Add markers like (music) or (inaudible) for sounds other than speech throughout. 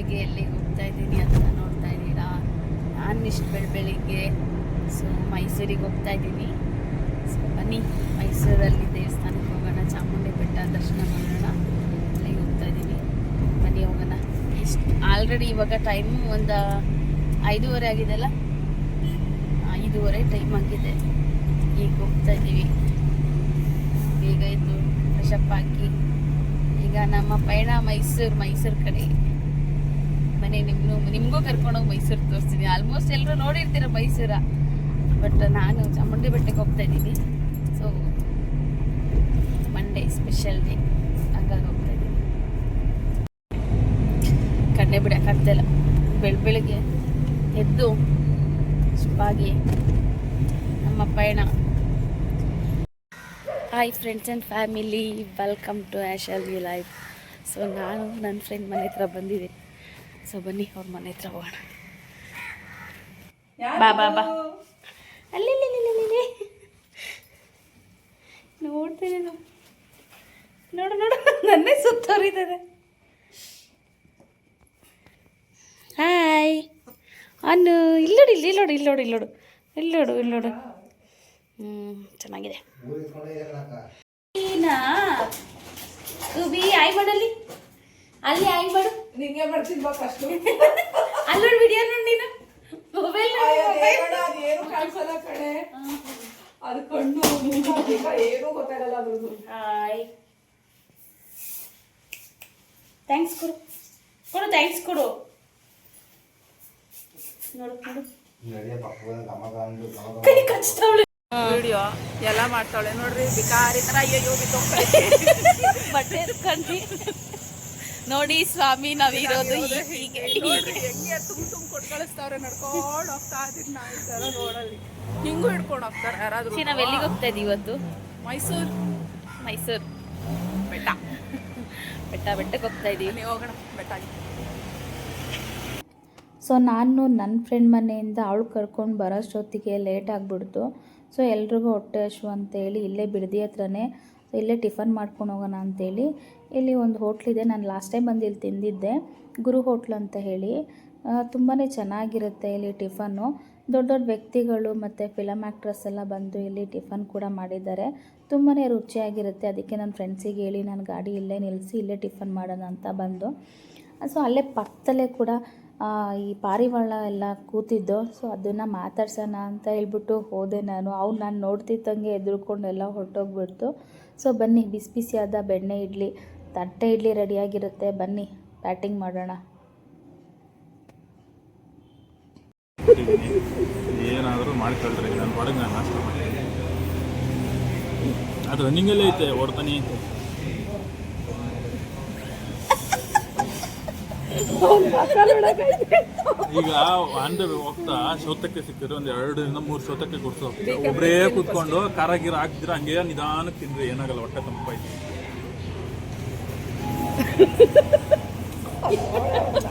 ಬೆಳಗ್ಗೆ ಎಲ್ಲಿಗೆ ಹೋಗ್ತಾ ಇದ್ದೀನಿ ಅಂತ ನೋಡ್ತಾ ಇದ್ದೀರಾ? ನಾನು ಇಷ್ಟು ಬೆಳ ಬೆಳಿಗ್ಗೆ ಸೊ ಮೈಸೂರಿಗೆ ಹೋಗ್ತಾ ಇದ್ದೀನಿ. ಸೊ ಬನ್ನಿ, ಮೈಸೂರಲ್ಲಿ ದೇವಸ್ಥಾನಕ್ಕೆ ಹೋಗೋಣ, ಚಾಮುಂಡಿ ಬೆಟ್ಟ ದರ್ಶನ ಮಾಡೋಣ. ಅಲ್ಲಿಗೆ ಹೋಗ್ತಾ ಇದ್ದೀನಿ. ಬನ್ನಿ, ಹೋಗೋಣ. ಇಷ್ಟು ಆಲ್ರೆಡಿ ಇವಾಗ ಟೈಮು ಒಂದು ಐದೂವರೆ ಆಗಿದೆಲ್ಲ? ಐದೂವರೆ ಟೈಮ್ ಆಗಿದೆ. ಈಗ ಹೋಗ್ತಾ ಇದ್ದೀವಿ. ಬೇಗ ಇದು ಫ್ರೆಶಪ್ ಹಾಕಿ ಈಗ ನಮ್ಮ ಪಯಣ ಮೈಸೂರು ಮೈಸೂರು ಕಡೆ. ಮನೆ ನಿಮ್ಗು ನಿಮಗೂ ಕರ್ಕೊಂಡೋಗಿ ಮೈಸೂರು ತೋರಿಸ್ತೀನಿ. ಆಲ್ಮೋಸ್ಟ್ ಎಲ್ಲರೂ ನೋಡಿರ್ತೀರ ಮೈಸೂರ. ಬಟ್ ನಾನು ಚಾಮುಂಡಿ ಬೆಟ್ಟಕ್ಕೆ ಹೋಗ್ತಾ ಇದ್ದೀನಿ. ಸೊ ಮಂಡೇ ಸ್ಪೆಷಲ್ ಡೇ ಹಂಗಾಗಿ ಹೋಗ್ತಾ ಇದ್ದೀನಿ. ಕಣ್ಣೆ ಬಿಡೋಕ್ಕಾಗ್ತಾಯಿಲ್ಲ ಬೆಳ ಬೆಳಗ್ಗೆ ಎದ್ದು ಸುಪ್ಪಾಗಿ ನಮ್ಮ ಪಯಣ hi friends and family welcome to Ashal U life so ನಾನು ನನ್ನ ಫ್ರೆಂಡ್ ಮನೆ ಹತ್ರ ಬಂದಿದ್ದೀನಿ. ಸೊ ಬನ್ನಿ ಅವ್ರ ಮನೆ ಹತ್ರ ಹೋಗೋಣ. ಬಾ ಬಾ ಬಾ. ಅಲ್ಲಿ. ನೋಡ್ತೇನೆ. ನೋಡು ನೋಡು ನನ್ನೇ ಸುತ್ತೋರಿದ್ದಾರೆ. ಹಾಯ್. ಅನ್ನು ಇಲ್ಲೋಡು ಇಲ್ಲಿ ಇಲ್ಲೋಡು ಇಲ್ಲೋಡು ಇಲ್ಲೋಡು ಇಲ್ಲೋಡು ಇಲ್ಲೋಡು ಹ್ಞೂ ಚೆನ್ನಾಗಿದೆ. ಕುಬಿ ಆಯ್ ಮಾಡಲ್ಲಿ ಅಲ್ಲಿ ಆಯ್ ಮಾಡು. ನಿಂಗೆ ಮಾಡ್ತೀನಿ ಬಾ ಫಸ್ಟ್ ಅಲ್ಲೋಡು ವಿಡಿಯೋ ನೋಡಿ ನೀನು. ಮೊಬೈಲ್ ಅದೇನು ಕಾಣಿಸಲ್ಲ ಕಣೆ. ಅದು ಕಣ್ಣು ಏನೂ ಗೊತ್ತಾಗಲ್ಲ ಅದ್ರದ್ದು. ಹಾಯ್ ಥ್ಯಾಂಕ್ಸ್ ಕೊಡು. ಕೊಡು ಥ್ಯಾಂಕ್ಸ್ ಕೊಡು. ನೋಡು ನೋಡು. ಕೈ ಕಚ್ತಾವಳೆ. ವಿಡಿಯೋ ಎಲ್ಲ ಮಾಡ್ತಾಳೆ ನೋಡ್ರಿ ಬಿಕಾರಿ ತರ ಅಯ್ಯೋ ಬಿತ್ತೋಗ್ತಾಳೆ ಬಟ್ಟೆ ಎತ್ಕೊಂಡಿ. ನೋಡಿ ಸ್ವಾಮಿ ನಾವಿರೋದು ಹೀಗೆ. ಹೀಗೆ. ಹೆಂಗೆ ತುಂಬ ತುಂಬ ಕೊಟ್ಟು ಕಳಿಸ್ತಾವ್ರೆ ನಡ್ಕೊಂಡು ಹೋಗ್ತಾ ಇದ್ದೀನಿ ನಾ ಈ ಥರ ರೋಡಲ್ಲಿ. ಹಿಂಗೂ ಹಿಡ್ಕೊಂಡು ಹೋಗ್ತಾರೆ ಯಾರಾದ್ರೂ. ಸಿ ನಾವು ಎಲ್ಲಿಗೆ ಹೋಗ್ತಾ ಇದೀವಿ ಇವತ್ತು? ಮೈಸೂರು. ಮೈಸೂರು. ಬೆಟ್ಟ. ಬೆಟ್ಟ ಬೆಟ್ಟಕ್ಕೆ ಹೋಗ್ತಾ ಇದೀವಿ. ಹೋಗೋಣ. ಬೆಟ್ಟ ಸೊ ನಾನು ನನ್ನ ಫ್ರೆಂಡ್ ಮನೆಯಿಂದ ಅವಳು ಕರ್ಕೊಂಡು ಬರೋಷ್ಟೊತ್ತಿಗೆ ಲೇಟ್ ಆಗಿಬಿಡ್ತು. ಸೊ ಎಲ್ರಿಗೂ ಹೊಟ್ಟೆ ಹಶು ಅಂತೇಳಿ ಇಲ್ಲೇ ಬಿಡದಿ ಹತ್ರನೇ ಇಲ್ಲೇ ಟಿಫನ್ ಮಾಡ್ಕೊಂಡು ಹೋಗೋಣ ಅಂತೇಳಿ ಇಲ್ಲಿ ಒಂದು ಹೋಟ್ಲಿದೆ. ನಾನು ಲಾಸ್ಟ್ ಟೈಮ್ ಬಂದು ಇಲ್ಲಿ ತಿಂದಿದ್ದೆ. ಗುರು ಹೋಟ್ಲ್ ಅಂತ ಹೇಳಿ. ತುಂಬಾ ಚೆನ್ನಾಗಿರುತ್ತೆ ಇಲ್ಲಿ ಟಿಫನ್ನು. ದೊಡ್ಡ ದೊಡ್ಡ ವ್ಯಕ್ತಿಗಳು ಮತ್ತು ಫಿಲಮ್ ಆ್ಯಕ್ಟ್ರಸ್ ಎಲ್ಲ ಬಂದು ಇಲ್ಲಿ ಟಿಫನ್ ಕೂಡ ಮಾಡಿದ್ದಾರೆ. ತುಂಬಾ ರುಚಿಯಾಗಿರುತ್ತೆ. ಅದಕ್ಕೆ ನನ್ನ ಫ್ರೆಂಡ್ಸಿಗೆ ಹೇಳಿ, ನಾನು ಗಾಡಿ ಇಲ್ಲೇ ನಿಲ್ಲಿಸಿ ಇಲ್ಲೇ ಟಿಫನ್ ಮಾಡೋಣ ಅಂತ ಬಂದು. ಸೊ ಅಲ್ಲೇ ಪಕ್ಕದಲ್ಲೇ ಕೂಡ ಈ ಪಾರಿವಾಳ ಎಲ್ಲ ಕೂತಿದ್ದು. ಸೊ ಅದನ್ನು ಮಾತಾಡ್ಸೋಣ ಅಂತ ಹೇಳ್ಬಿಟ್ಟು ಹೋದೆ ನಾನು. ಅವ್ನು ನಾನು ನೋಡ್ತಿದ್ದಂಗೆ ಎದುರ್ಕೊಂಡು ಎಲ್ಲ ಹೊರಟೋಗ್ಬಿಡ್ತು. ಸೊ ಬನ್ನಿ, ಬಿಸಿ ಬಿಸಿಯಾದ ಬೆಣ್ಣೆ ಇಡ್ಲಿ, ತಟ್ಟೆ ಇಡ್ಲಿ ರೆಡಿಯಾಗಿರುತ್ತೆ. ಬನ್ನಿ ಪ್ಯಾಟಿಂಗ್ ಮಾಡೋಣ. ಏನಾದರೂ ಮಾಡ್ಕೊಳ್ರಿ ನಾನು ಹೊರಗೆ ನಾನು ನಾಷ್ಟ ಮಾಡಿ ಅದು ರನ್ನಿಂಗಲ್ಲೇ ಐತೆ, ಓಡ್ತಾನೆ ಐತೆ. ಈಗ ಅಂದ್ರೆ ಹೋಗ್ತಾ ಶೋತಕ್ಕೆ ಸಿಕ್ಕಿದ್ರೆ ಒಂದು ಎರಡರಿಂದ ಮೂರು ಶೋತಕ್ಕೆ ಕೊಡ್ಸು. ಒಬ್ಬರೇ ಕೂತ್ಕೊಂಡು ಖಾರ ಗೀರ ಹಾಕಿದ್ರೆ ಹಂಗೆ ನಿಧಾನಕ್ಕೆ ತಿಂದ್ರೆ ಏನಾಗಲ್ಲ ಹೊಟ್ಟೆ ತಂಪಾಯ್ತು.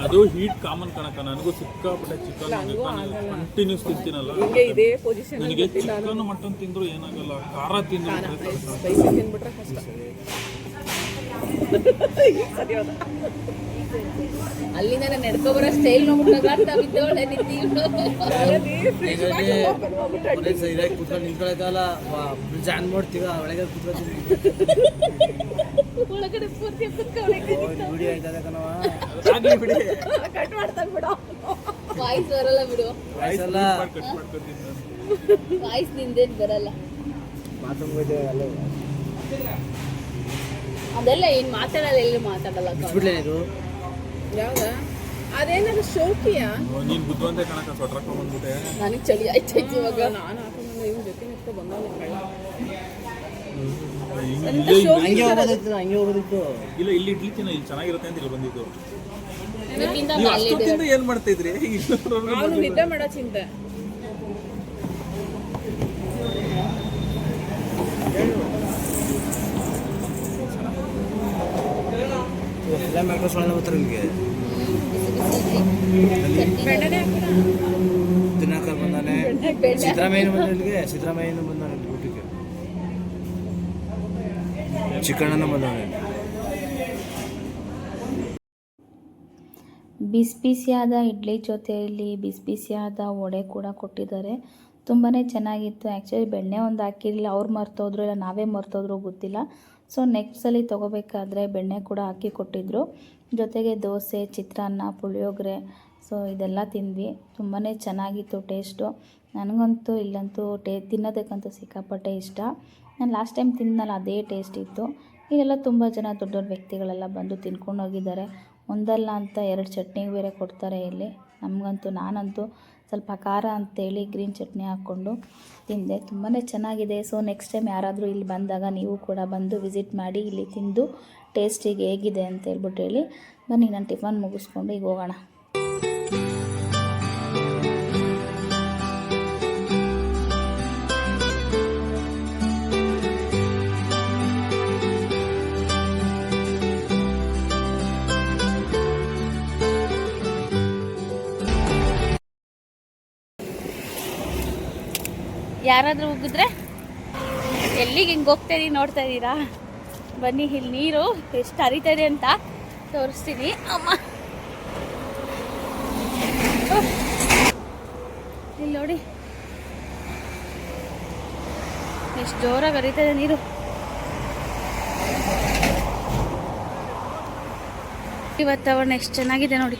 ಅದು ಹೀಟ್ ಕಾಮನ್ ಕಣಕ ನನಗೂ ಸಿಕ್ಕಾಪಟ್ಟೆ ಚಿಕನ್ ಕಂಟಿನ್ಯೂಸ್ ತಿಂತೀನಲ್ಲ. ನನಗೆ ಚಿಕನ್ ಮಟನ್ ತಿಂದ್ರು ಏನಾಗಲ್ಲ ಖಾರ ತಿಂದ್ರು ತಿನ್ಬಿಟ್ರೆ ಅಲ್ಲಿಂದ ನಾನು ನಡ್ಕೊ ಬರೋ ಸ್ಟೈಲ್ ನೋಡ್ಬಿಟ್ಟು ಬಿದ್ದೋಳೆ ನಿಂತಿವ್ಳು ಒಳ್ಳೆ ಸೈಡಾಗಿ ಕುತ್ಕೊಂಡು ನಿಂತ್ಕೊಳಕಲ್ಲ ಬ್ರಿಡ್ಜ್ ಆನ್ ಮಾಡ್ತೀವ ಒಳಗೆ ಕುತ್ಕೊತೀವಿ ಒಳಗಡೆ ಪೂರ್ತಿ ಕುತ್ಕೊಳ್ಳಿ ವಿಡಿಯೋ ಆಯ್ತದ ಕಣವ ಆಗ್ಲಿ ಬಿಡಿ. ಕಟ್ ಮಾಡ್ತಾನೆ ಬಿಡೋ. ವಾಯ್ಸ್ ಬರಲ್ಲ ಬಿಡು. ವಾಯ್ಸ್ ನಿಂದೇನ್ ಬರಲ್ಲ. ಅಲ್ಲೇ. ಅದೆಲ್ಲ ಏನ್ ಮಾತಾಡಲ್ಲ ಎಲ್ಲಿ ಮಾತಾಡಲ್ಲ ಇದು? ಯಾವ್ದ? ಅದೇನಾದ್ರು ಶೋಕಿಯ? ನೀನ್ ಬುದ್ಧಿವಂತೆ ಕಣಕ ಸ್ವಟ್ರ ಬಂದ್ಬಿಟ್ಟೆ ನನಗೆ ಚಳಿ ಆಯ್ತಾಯ್ತು ಇವಾಗ. ನಾನು ಹಾಕೊಂಡು ಇವ್ನ ಜೊತೆ ನಿಂತ್ಕೊ ಬಂದವನೆ ಕಳ್ಳ. ಹಂಗೆ ಹೋಗೋದಿತ್ತು ಹಂಗೆ ಹೋಗೋದಿತ್ತು ಇಲ್ಲ ಇಲ್ಲಿ ಇಡ್ಲಿ ತಿನ್ನ ಇಲ್ಲಿ ಚೆನ್ನಾಗಿರುತ್ತೆ ಅಂತ ಇಲ್ಲಿ ಬಂದಿದ್ದು. ನೀವು ಅಷ್ಟೊತ್ತಿಂದ ಏನ್ ಮಾಡ್ತಾ ಇದ್ರಿ? (laughs) ಅವನು ನಿದ್ದೆ ಮಾಡೋ ಚಿಂತೆ. ಆಕ್ಟರ್ಸ್ ಒಳಗೆ ಬರ್ತಾರೆ ನಿಮಗೆ? ದಿನಾಕರ್ ಬಂದಾನೆ. ಸಿದ್ದರಾಮಯ್ಯನ ಬಂದ ಇಲ್ಲಿಗೆ? ಸಿದ್ದರಾಮಯ್ಯನ ಬಂದಾನೆ ಊಟಕ್ಕೆ. ಚಿಕ್ಕಣ್ಣನ ಬಂದಾನೆ. ಬಿಸಿ ಬಿಸಿಯಾದ ಇಡ್ಲಿ ಜೊತೆಯಲ್ಲಿ ಬಿಸಿ ಬಿಸಿಯಾದ ವಡೆ ಕೂಡ ಕೊಟ್ಟಿದ್ದಾರೆ. ತುಂಬಾ ಚೆನ್ನಾಗಿತ್ತು. ಆ್ಯಕ್ಚುಲಿ ಬೆಣ್ಣೆ ಒಂದು ಹಾಕಿರಲಿಲ್ಲ. ಅವ್ರು ಮರ್ತೋದ್ರು ಇಲ್ಲ, ನಾವೇ ಮರ್ತೋದ್ರು ಗೊತ್ತಿಲ್ಲ. ಸೊ ನೆಕ್ಸ್ಟ್ ಸಲ ತೊಗೋಬೇಕಾದ್ರೆ ಬೆಣ್ಣೆ ಕೂಡ ಹಾಕಿ ಕೊಟ್ಟಿದ್ದರು ಜೊತೆಗೆ ದೋಸೆ, ಚಿತ್ರಾನ್ನ, ಪುಳಿಯೋಗರೆ ಸೊ ಇದೆಲ್ಲ ತಿಂದ್ವಿ. ತುಂಬಾ ಚೆನ್ನಾಗಿತ್ತು ಟೇಸ್ಟು ನನಗಂತೂ ಇಲ್ಲಂತೂ ಟೇ, ತಿನ್ನೋದಕ್ಕಂತೂ ಸಿಕ್ಕಾಪಟ್ಟೆ ಇಷ್ಟ. ನಾನು ಲಾಸ್ಟ್ ಟೈಮ್ ತಿಂದನಲ್ಲ, ಅದೇ ಟೇಸ್ಟ್ ಇತ್ತು. ಇಲ್ಲೆಲ್ಲ ತುಂಬ ಜನ ದೊಡ್ಡ ದೊಡ್ಡ ವ್ಯಕ್ತಿಗಳೆಲ್ಲ ಬಂದು ತಿನ್ಕೊಂಡು ಹೋಗಿದ್ದಾರೆ. ಒಂದಲ್ಲ ಅಂತ ಎರಡು ಚಟ್ನಿ ಬೇರೆ ಕೊಡ್ತಾರೆ ಇಲ್ಲಿ. ನಮಗಂತೂ, ನಾನಂತೂ ಸ್ವಲ್ಪ ಖಾರ ಅಂತೇಳಿ ಗ್ರೀನ್ ಚಟ್ನಿ ಹಾಕ್ಕೊಂಡು ತಿಂದೆ. ತುಂಬಾ ಚೆನ್ನಾಗಿದೆ. ಸೊ ನೆಕ್ಸ್ಟ್ ಟೈಮ್ ಯಾರಾದರೂ ಇಲ್ಲಿ ಬಂದಾಗ ನೀವು ಕೂಡ ಬಂದು ವಿಸಿಟ್ ಮಾಡಿ, ಇಲ್ಲಿ ತಿಂದು ಟೇಸ್ಟಿಗೆ ಹೇಗಿದೆ ಅಂತ ಹೇಳ್ಬಿಟ್ಟು ಹೇಳಿ. ಬನ್ನಿ, ನಾನು ಟಿಫನ್ ಮುಗಿಸ್ಕೊಂಡು ಈಗ ಹೋಗೋಣ. ಯಾರಾದರೂ ಉಗಿದ್ರೆ? ಎಲ್ಲಿಗೆ ಹಿಂಗೆ ಹೋಗ್ತಾ ಇದೀನಿ ನೋಡ್ತಾ ಇದ್ದೀರಾ ಬನ್ನಿ ಇಲ್ಲಿ ನೀರು ಎಷ್ಟು ಹರಿತಾ ಇದೆ ಅಂತ ತೋರಿಸ್ತೀನಿ. ಅಮ್ಮ. ಇಲ್ಲಿ ನೋಡಿ. ಎಷ್ಟು ಜೋರಾಗಿ ಹರಿತಾ ಇದೆ ನೀರು. ಈ ವಾತಾವರಣ ಎಷ್ಟು ಚೆನ್ನಾಗಿದೆ ನೋಡಿ.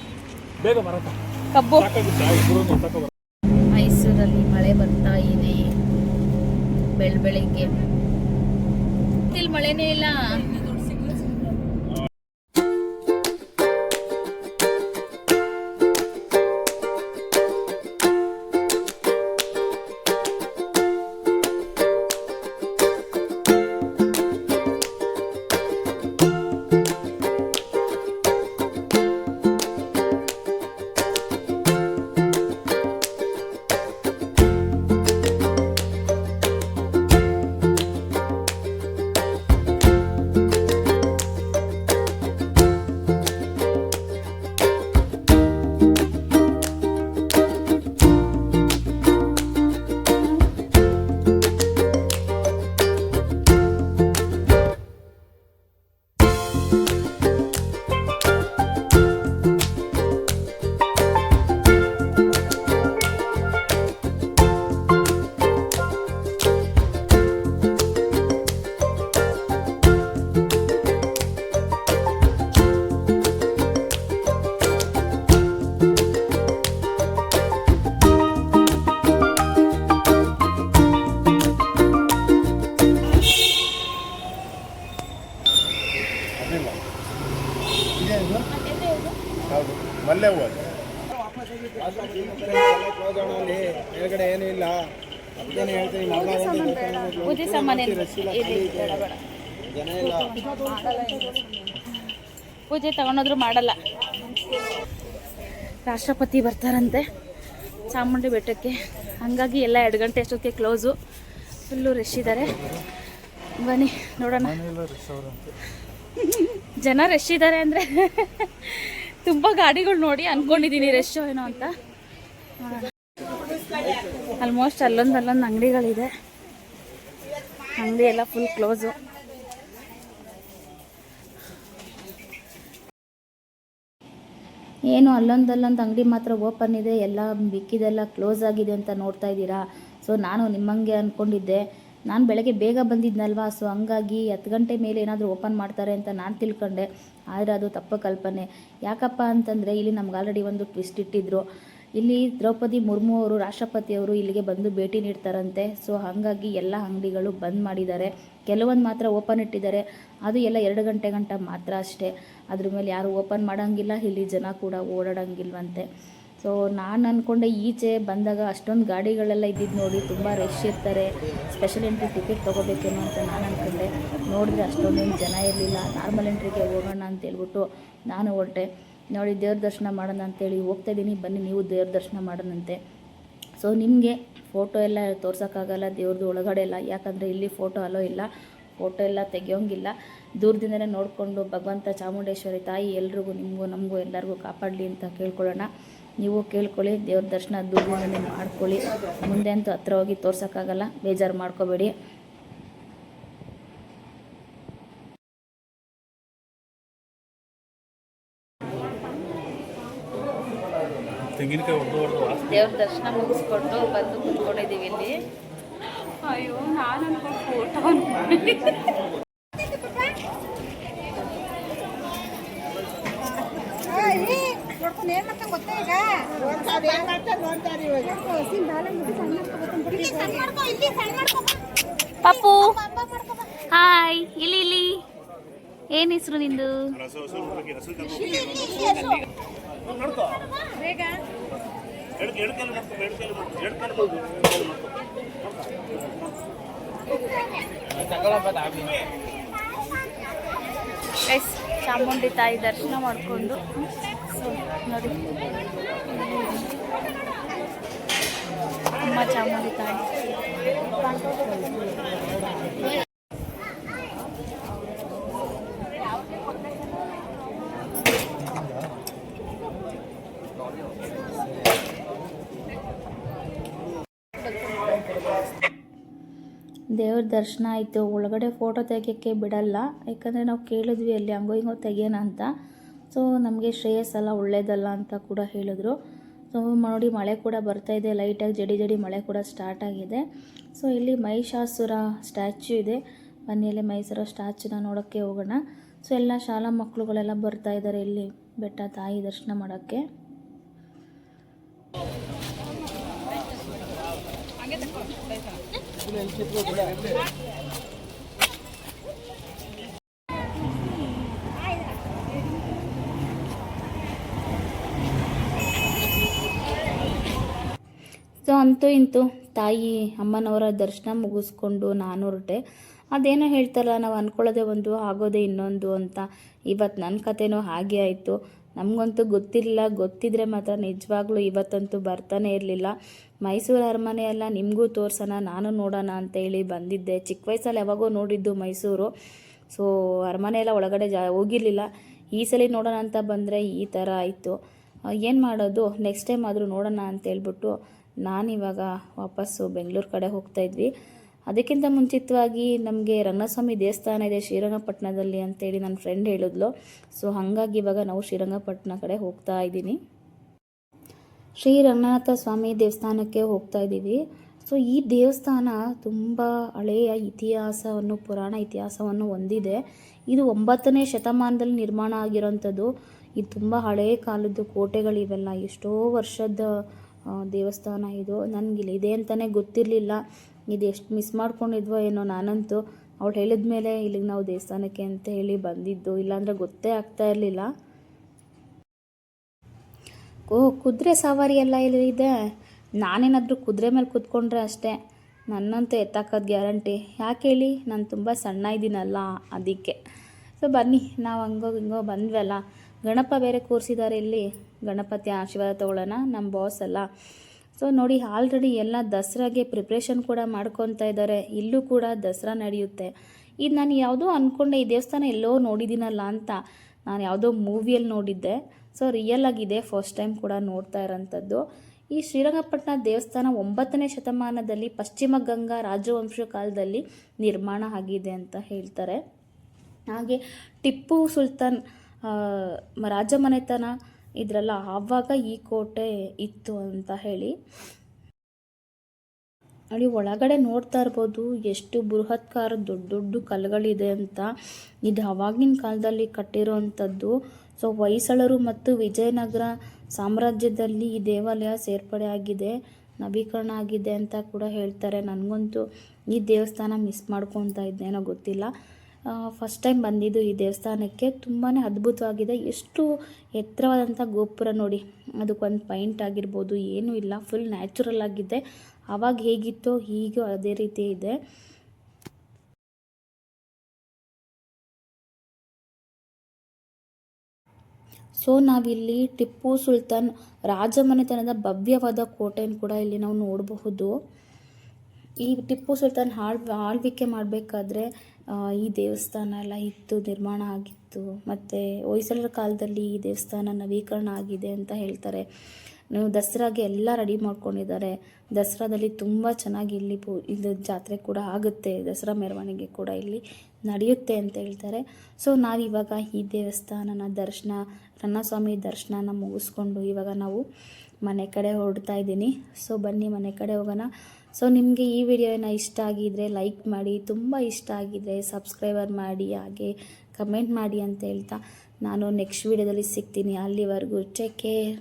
ಕಬ್ಬು. ಮೈಸೂರಲ್ಲಿ ಮಳೆ ಬರ್ತಾ ಇದೆ. ಬೆಳ್ ಬೆಳಿಗ್ಗೆ. ಮಳೆನೇ ಇಲ್ಲ. ಮೇಲ್ಗಡೆ ಏನೂ ಇಲ್ಲ ಅದಕ್ಕೇನೆ ಹೇಳ್ತೀನಿ ಪೂಜೆ ಸಾಮಾನು. ಜನ ಇಲ್ಲ ಪೂಜೆ ತಗೊಂಡೋದ್ರು ಮಾಡಲ್ಲ. ರಾಷ್ಟ್ರಪತಿ ಬರ್ತಾರಂತೆ ಚಾಮುಂಡಿ ಬೆಟ್ಟಕ್ಕೆ. ಹಂಗಾಗಿ ಎಲ್ಲ ಎರಡು ಗಂಟೆ ಅಷ್ಟೊತ್ತಿಗೆ ಕ್ಲೋಸು ಫುಲ್ಲು ರಶ್ ಇದ್ದಾರೆ ಬನ್ನಿ ನೋಡೋಣ. ಜನ ರಶ್ ಇದ್ದಾರೆ ಅಂದರೆ ತುಂಬ ಗಾಡಿಗಳು ನೋಡಿ ಅಂದ್ಕೊಂಡಿದ್ದೀನಿ ರಶ್ ಏನೋ ಅಂತ. ಆಲ್ಮೋಸ್ಟ್ ಅಲ್ಲೊಂದು ಅಲ್ಲೊಂದು ಅಂಗಡಿಗಳಿದೆ. ಅಂಗಡಿ ಎಲ್ಲ ಫುಲ್ ಕ್ಲೋಸು ಏನು ಅಲ್ಲೊಂದಲ್ಲೊಂದು ಅಲ್ಲೊಂದು ಅಂಗಡಿ ಮಾತ್ರ ಓಪನ್ ಇದೆ, ಎಲ್ಲ ಬಿಕ್ಕಿದೆಲ್ಲ ಕ್ಲೋಸ್ ಆಗಿದೆ ಅಂತ ನೋಡ್ತಾ ಇದ್ದೀರಾ? ಸೊ ನಾನು ನಿಮ್ಮಂಗೆ ಅಂದ್ಕೊಂಡಿದ್ದೆ ನಾನು ಬೆಳಗ್ಗೆ ಬೇಗ ಬಂದಿದ್ನಲ್ವಾ ಸೊ ಹಂಗಾಗಿ ಹತ್ತು ಗಂಟೆ ಮೇಲೆ ಏನಾದರೂ ಓಪನ್ ಮಾಡ್ತಾರೆ ಅಂತ ನಾನು ತಿಳ್ಕೊಂಡೆ. ಆದರೆ ಅದು ತಪ್ಪು ಕಲ್ಪನೆ. ಯಾಕಪ್ಪ ಅಂತಂದರೆ ಇಲ್ಲಿ ನಮ್ಗೆ ಆಲ್ರೆಡಿ ಒಂದು ಟ್ವಿಸ್ಟ್ ಇಟ್ಟಿದ್ರು. ಇಲ್ಲಿ ದ್ರೌಪದಿ ಮುರ್ಮು ಅವರು ರಾಷ್ಟ್ರಪತಿಯವರು ಇಲ್ಲಿಗೆ ಬಂದು ಭೇಟಿ ನೀಡ್ತಾರಂತೆ. ಸೊ ಹಾಗಾಗಿ ಎಲ್ಲ ಅಂಗಡಿಗಳು ಬಂದ್ ಮಾಡಿದ್ದಾರೆ. ಕೆಲವೊಂದು ಮಾತ್ರ ಓಪನ್ ಇಟ್ಟಿದ್ದಾರೆ. ಅದು ಎಲ್ಲ ಎರಡು ಗಂಟೆ ಗಂಟೆ ಮಾತ್ರ ಅಷ್ಟೇ. ಅದ್ರ ಮೇಲೆ ಯಾರು ಓಪನ್ ಮಾಡೋಂಗಿಲ್ಲ. ಇಲ್ಲಿ ಜನ ಕೂಡ ಓಡಾಡೋಂಗಿಲ್ವಂತೆ. ಸೊ ನಾನು ಅಂದ್ಕೊಂಡೆ ಈಚೆ ಬಂದಾಗ ಅಷ್ಟೊಂದು ಗಾಡಿಗಳೆಲ್ಲ ಇದ್ದಿದ್ದು ನೋಡಿ ತುಂಬ ರಶ್ ಇರ್ತಾರೆ ಸ್ಪೆಷಲ್ ಎಂಟ್ರಿ ಟಿಕೆಟ್ ತೊಗೋಬೇಕೇನೋ ಅಂತ ನಾನು ಅಂದ್ಕೊಂಡೆ ನೋಡಿದ್ರೆ ಅಷ್ಟೊಂದೇನು ಜನ ಇರಲಿಲ್ಲ. ನಾರ್ಮಲ್ ಎಂಟ್ರಿಗೆ ಹೋಗೋಣ ಅಂತ ಹೇಳ್ಬಿಟ್ಟು ನಾನು ಹೊರಟೆ. ನೋಡಿ, ದೇವ್ರ ದರ್ಶನ ಮಾಡೋಣ ಅಂತೇಳಿ ಹೋಗ್ತಾ ಇದ್ದೀನಿ ಬನ್ನಿ, ನೀವು ದೇವ್ರ ದರ್ಶನ ಮಾಡೋಣಂತೆ. ಸೊ ನಿಮಗೆ ಫೋಟೋ ಎಲ್ಲ ತೋರ್ಸೋಕ್ಕಾಗಲ್ಲ ದೇವ್ರದ್ದು ಒಳಗಡೆ ಎಲ್ಲ. ಯಾಕಂದರೆ ಇಲ್ಲಿ ಫೋಟೋ ಅಲೋ ಇಲ್ಲ. ಫೋಟೋ ಎಲ್ಲ ತೆಗಿಯೋಂಗಿಲ್ಲ. ದೂರದಿಂದನೇ ನೋಡಿಕೊಂಡು ಭಗವಂತ ಚಾಮುಂಡೇಶ್ವರಿ ತಾಯಿ ಎಲ್ರಿಗೂ, ನಿಮಗೂ, ನಮಗೂ ಎಲ್ಲರಿಗೂ ಕಾಪಾಡಲಿ ಅಂತ ಕೇಳ್ಕೊಳ್ಳೋಣ. ನೀವು ಕೇಳ್ಕೊಳ್ಳಿ ದೇವ್ರ ದರ್ಶನ ದೂರದಿಂದನೇ ಮಾಡ್ಕೊಳ್ಳಿ. ಮುಂದೆ ಅಂತೂ ಹತ್ರ ಹೋಗಿ ತೋರ್ಸೋಕ್ಕಾಗಲ್ಲ ಬೇಜಾರು ಮಾಡ್ಕೋಬೇಡಿ. ದೇವ್ರ ದರ್ಶನ ಮುಗಿಸ್ಕೊಂಡು ಬಂದು ಕುತ್ಕೊಂಡಿದ್ದೀವಿ ಇಲ್ಲಿ. ಅಯ್ಯೋ ನಾನು ಫೋಟೋ ಪಪ್ಪು. ಹಾಯ್ ಇಲ್ಲಿ ಇಲ್ಲಿ. ಏನ್ ಹೆಸರು ನಿಂದು? ಚಾಮುಂಡಿ ತಾಯಿ ದರ್ಶನ ಮಾಡಿಕೊಂಡು ದೇವ್ರ ದರ್ಶನ ಆಯಿತು. ಒಳಗಡೆ ಫೋಟೋ ತೆಗಿಯೋಕ್ಕೆ ಬಿಡಲ್ಲ. ಯಾಕಂದರೆ ನಾವು ಕೇಳಿದ್ವಿ ಅಲ್ಲಿ ಹಂಗೋ ಹಿಂಗೋ ತೆಗಿಯೋಣ ಅಂತ. ಸೊ ನಮಗೆ ಶ್ರೇಯಸ್ ಎಲ್ಲ ಒಳ್ಳೇದಲ್ಲ ಅಂತ ಕೂಡ ಹೇಳಿದ್ರು. ಸೊ ನೋಡಿ, ಮಳೆ ಕೂಡ ಬರ್ತಾ ಇದೆ. ಲೈಟಾಗಿ ಜಡಿ ಜಡಿ ಮಳೆ ಕೂಡ ಸ್ಟಾರ್ಟ್ ಆಗಿದೆ. ಸೊ ಇಲ್ಲಿ ಮಹಿಷಾಸುರ ಸ್ಟ್ಯಾಚ್ಯೂ ಇದೆ. ಬನ್ನಿಯಲ್ಲಿ ಮೈಸೂರ ಸ್ಟ್ಯಾಚ್ಯೂನ ನೋಡೋಕ್ಕೆ ಹೋಗೋಣ. ಸೊ ಎಲ್ಲ ಶಾಲಾ ಮಕ್ಕಳುಗಳೆಲ್ಲ ಬರ್ತಾ ಇದ್ದಾರೆ ಇಲ್ಲಿ, ಬೆಟ್ಟ ತಾಯಿ ದರ್ಶನ ಮಾಡೋಕ್ಕೆ. ಸೊ ಅಂತೂ ಇಂತೂ. ತಾಯಿ ಅಮ್ಮನವರ ದರ್ಶನ ಮುಗಿಸ್ಕೊಂಡು ನಾನು ಹೊರಟೆ. ಅದೇನೋ ಹೇಳ್ತಾರಲ್ಲ, ನಾವು ಅಂದ್ಕೊಳ್ಳೋದೇ ಒಂದು, ಆಗೋದೇ ಇನ್ನೊಂದು ಅಂತ. ಇವತ್ತು ನನ್ನ ಕಥೆನೂ ಹಾಗೆ ಆಯಿತು. ನಮಗಂತೂ ಗೊತ್ತಿರಲಿಲ್ಲ. ಗೊತ್ತಿದ್ರೆ ಮಾತ್ರ ನಿಜವಾಗ್ಲೂ ಇವತ್ತಂತೂ ಬರ್ತಾನೆ ಇರಲಿಲ್ಲ. ಮೈಸೂರು ಅರಮನೆ ಎಲ್ಲ ನಿಮಗೂ ತೋರ್ಸೋಣ, ನಾನು ನೋಡೋಣ ಅಂತ ಹೇಳಿ ಬಂದಿದ್ದೆ. ಚಿಕ್ಕ ವಯಸ್ಸಲ್ಲಿ ಯಾವಾಗೋ ನೋಡಿದ್ದು ಮೈಸೂರು. ಸೊ, ಅರಮನೆ ಎಲ್ಲ ಒಳಗಡೆ ಜಾ, ಹೋಗಿರಲಿಲ್ಲ. ಈ ಸಲ ನೋಡೋಣ ಅಂತ ಬಂದರೆ ಈ ಥರ ಆಯಿತು. ಏನು ಮಾಡೋದು? ನೆಕ್ಸ್ಟ್ ಟೈಮ್ ಆದರೂ ನೋಡೋಣ ಅಂತ ಹೇಳ್ಬಿಟ್ಟು ನಾನಿವಾಗ ವಾಪಸ್ಸು ಬೆಂಗಳೂರು ಕಡೆ ಹೋಗ್ತಾ ಇದ್ವಿ. ಅದಕ್ಕಿಂತ ಮುಂಚಿತವಾಗಿ ನಮಗೆ ರಂಗಸ್ವಾಮಿ ದೇವಸ್ಥಾನ ಇದೆ ಶ್ರೀರಂಗಪಟ್ಟಣದಲ್ಲಿ ಅಂತೇಳಿ ನನ್ನ ಫ್ರೆಂಡ್ ಹೇಳಿದ್ಲು. ಸೊ ಹಾಗಾಗಿ ಇವಾಗ ನಾವು ಶ್ರೀರಂಗಪಟ್ಟಣ ಕಡೆ ಹೋಗ್ತಾ ಇದ್ದೀನಿ. ಶ್ರೀ ರಂಗನಾಥ ಸ್ವಾಮಿ ದೇವಸ್ಥಾನಕ್ಕೆ ಹೋಗ್ತಾ ಇದ್ದೀವಿ. ಸೊ ಈ ದೇವಸ್ಥಾನ ತುಂಬ ಹಳೆಯ ಇತಿಹಾಸವನ್ನು, ಪುರಾಣ ಇತಿಹಾಸವನ್ನು ಹೊಂದಿದೆ. ಇದು ಒಂಬತ್ತನೇ ಶತಮಾನದಲ್ಲಿ ನಿರ್ಮಾಣ ಆಗಿರೋಂಥದ್ದು. ಇದು ತುಂಬ ಹಳೆಯ ಕಾಲದ್ದು ಕೋಟೆಗಳಿವೆಲ್ಲ. ಎಷ್ಟೋ ವರ್ಷದ ದೇವಸ್ಥಾನ ಇದು. ನನಗೆ ಇದೆ ಅಂತಲೇ ಗೊತ್ತಿರಲಿಲ್ಲ. ಇದು ಎಷ್ಟು ಮಿಸ್ ಮಾಡ್ಕೊಂಡಿದ್ವೋ ಏನೋ ನಾನಂತೂ. ಅವಳು ಹೇಳಿದ ಮೇಲೆ ಇಲ್ಲಿಗೆ ನಾವು ದೇವಸ್ಥಾನಕ್ಕೆ ಅಂತ ಹೇಳಿ ಬಂದಿದ್ದು. ಇಲ್ಲಾಂದರೆ ಗೊತ್ತೇ ಆಗ್ತಾ ಇರಲಿಲ್ಲ. ಓ, ಕುದುರೆ ಸವಾರಿ ಎಲ್ಲ ಇದೆ. ನಾನೇನಾದರೂ ಕುದುರೆ ಮೇಲೆ ಕೂತ್ಕೊಂಡ್ರೆ ಅಷ್ಟೇ. ನನ್ನಂತೂ ಎತ್ತಾಕೋದು ಗ್ಯಾರಂಟಿ. ಯಾಕೆ ಹೇಳಿ? ನಾನು ತುಂಬ ಸಣ್ಣ ಇದ್ದೀನಲ್ಲ ಅದಕ್ಕೆ. ಸೊ ಬನ್ನಿ, ನಾವು ಹಂಗೋ ಹಿಂಗೋ ಬಂದ್ವಲ್ಲ. ಗಣಪ ಬೇರೆ ಕೂರಿಸಿದ್ದಾರೆ ಇಲ್ಲಿ. ಗಣಪತಿ ಆಶೀರ್ವಾದ ತಗೊಳ್ಳೋಣ ನಮ್ಮ ಬಾಸ್ ಅಲ್ಲ ಸೊ ನೋಡಿ ಆಲ್ರೆಡಿ ಎಲ್ಲ ದಸರಾಗೆ ಪ್ರಿಪ್ರೇಷನ್ ಕೂಡ ಮಾಡ್ಕೊತಾ ಇದ್ದಾರೆ. ಇಲ್ಲೂ ಕೂಡ ದಸರಾ ನಡೆಯುತ್ತೆ. ಇದು ನಾನು ಯಾವುದೋ ಅಂದ್ಕೊಂಡೆ ಈ ದೇವಸ್ಥಾನ ಎಲ್ಲೋ ನೋಡಿದ್ದೀನಲ್ಲ ಅಂತ. ನಾನು ಯಾವುದೋ ಮೂವಿಯಲ್ಲಿ ನೋಡಿದ್ದೆ. ಸೊ ರಿಯಲ್ ಆಗಿದೆ ಫಸ್ಟ್ ಟೈಮ್ ಕೂಡ ನೋಡ್ತಾ ಇರೋಂಥದ್ದು. ಈ ಶ್ರೀರಂಗಪಟ್ಟಣ ದೇವಸ್ಥಾನ ಒಂಬತ್ತನೇ ಶತಮಾನದಲ್ಲಿ ಪಶ್ಚಿಮ ಗಂಗಾ ರಾಜವಂಶ ಕಾಲದಲ್ಲಿ ನಿರ್ಮಾಣ ಆಗಿದೆ ಅಂತ ಹೇಳ್ತಾರೆ. ಹಾಗೆ ಟಿಪ್ಪು ಸುಲ್ತಾನ್ ರಾಜಮನೆತನ ಇದ್ರಲ್ಲ, ಆವಾಗ ಈ ಕೋಟೆ ಇತ್ತು ಅಂತ ಹೇಳಿ. ಅಲ್ಲಿ ಒಳಗಡೆ ನೋಡ್ತಾ ಇರ್ಬೋದು, ಎಷ್ಟು ಬೃಹತ್ಕಾರ, ದೊಡ್ಡ ದೊಡ್ಡ ಕಲ್ಲುಗಳಿದೆ ಅಂತ. ಇದು ಅವಾಗಿನ ಕಾಲದಲ್ಲಿ ಕಟ್ಟಿರೋವಂಥದ್ದು. ಸೊ, ಹೊಯ್ಸಳರು ಮತ್ತು ವಿಜಯನಗರ ಸಾಮ್ರಾಜ್ಯದಲ್ಲಿ ಈ ದೇವಾಲಯ ಸೇರ್ಪಡೆ ಆಗಿದೆ, ನವೀಕರಣ ಆಗಿದೆ ಅಂತ ಕೂಡ ಹೇಳ್ತಾರೆ. ನನಗಂತೂ ಈ ದೇವಸ್ಥಾನ ಮಿಸ್ ಮಾಡ್ಕೊತಾ ಇದ್ದೇನೋ ಗೊತ್ತಿಲ್ಲ. ಫಸ್ಟ್ ಟೈಮ್ ಬಂದಿದ್ದು ಈ ದೇವಸ್ಥಾನಕ್ಕೆ ತುಂಬಾ ಅದ್ಭುತವಾಗಿದೆ. ಎಷ್ಟು ಎತ್ತರವಾದಂಥ ಗೋಪುರ ನೋಡಿ. ಅದಕ್ಕೊಂದು ಪೈಂಟ್ ಆಗಿರ್ಬೋದು, ಏನೂ ಇಲ್ಲ. ಫುಲ್ ನ್ಯಾಚುರಲ್ ಆಗಿದೆ. ಆವಾಗ ಹೇಗಿತ್ತೋ ಹೀಗೂ ಅದೇ ರೀತಿ ಇದೆ. ಸೊ ನಾವಿಲ್ಲಿ ಟಿಪ್ಪು ಸುಲ್ತಾನ್ ರಾಜಮನೆತನದ ಭವ್ಯವಾದ ಕೋಟೆಯನ್ನು ಕೂಡ ಇಲ್ಲಿ ನಾವು ನೋಡಬಹುದು. ಈ ಟಿಪ್ಪು ಸುಲ್ತಾನ್ ಆಳ್ ಆಳ್ವಿಕೆ ಮಾಡಬೇಕಾದ್ರೆ ಈ ದೇವಸ್ಥಾನ ಎಲ್ಲ ಇತ್ತು, ನಿರ್ಮಾಣ ಆಗಿತ್ತು, ಮತ್ತು ಹೊಯ್ಸಳರ ಕಾಲದಲ್ಲಿ ಈ ದೇವಸ್ಥಾನ ನವೀಕರಣ ಆಗಿದೆ ಅಂತ ಹೇಳ್ತಾರೆ. ದಸರಾಗೆ ಎಲ್ಲ ರೆಡಿ ಮಾಡ್ಕೊಂಡಿದ್ದಾರೆ. ದಸರಾದಲ್ಲಿ ತುಂಬ ಚೆನ್ನಾಗಿ ಇಲ್ಲಿ ಪೂ ಇದು ಜಾತ್ರೆ ಕೂಡ ಆಗುತ್ತೆ, ದಸರಾ ಮೆರವಣಿಗೆ ಕೂಡ ಇಲ್ಲಿ ನಡೆಯುತ್ತೆ ಅಂತ ಹೇಳ್ತಾರೆ. ಸೊ ನಾವಿವಾಗ ಈ ದೇವಸ್ಥಾನನ ದರ್ಶನ, ರನ್ನಸ್ವಾಮಿ ದರ್ಶನನ ಮುಗಿಸ್ಕೊಂಡು ಇವಾಗ ನಾವು ಮನೆ ಕಡೆ ಹೊರಡ್ತಾ ಇದ್ದೀನಿ. ಸೊ ಬನ್ನಿ ಮನೆ ಕಡೆ ಹೋಗೋಣ. ಸೊ ನಿಮಗೆ ಈ ವಿಡಿಯೋನ ಇಷ್ಟ ಆಗಿದ್ರೆ ಲೈಕ್ ಮಾಡಿ, ತುಂಬ ಇಷ್ಟ ಆಗಿದ್ರೆ ಸಬ್ಸ್ಕ್ರೈಬರ್ ಮಾಡಿ, ಹಾಗೆ ಕಮೆಂಟ್ ಮಾಡಿ ಅಂತ ಹೇಳ್ತಾ ನಾನು ನೆಕ್ಸ್ಟ್ ವಿಡಿಯೋದಲ್ಲಿ ಸಿಗ್ತೀನಿ. ಅಲ್ಲಿವರೆಗೂ ಟೇಕ್ ಕೇರ್.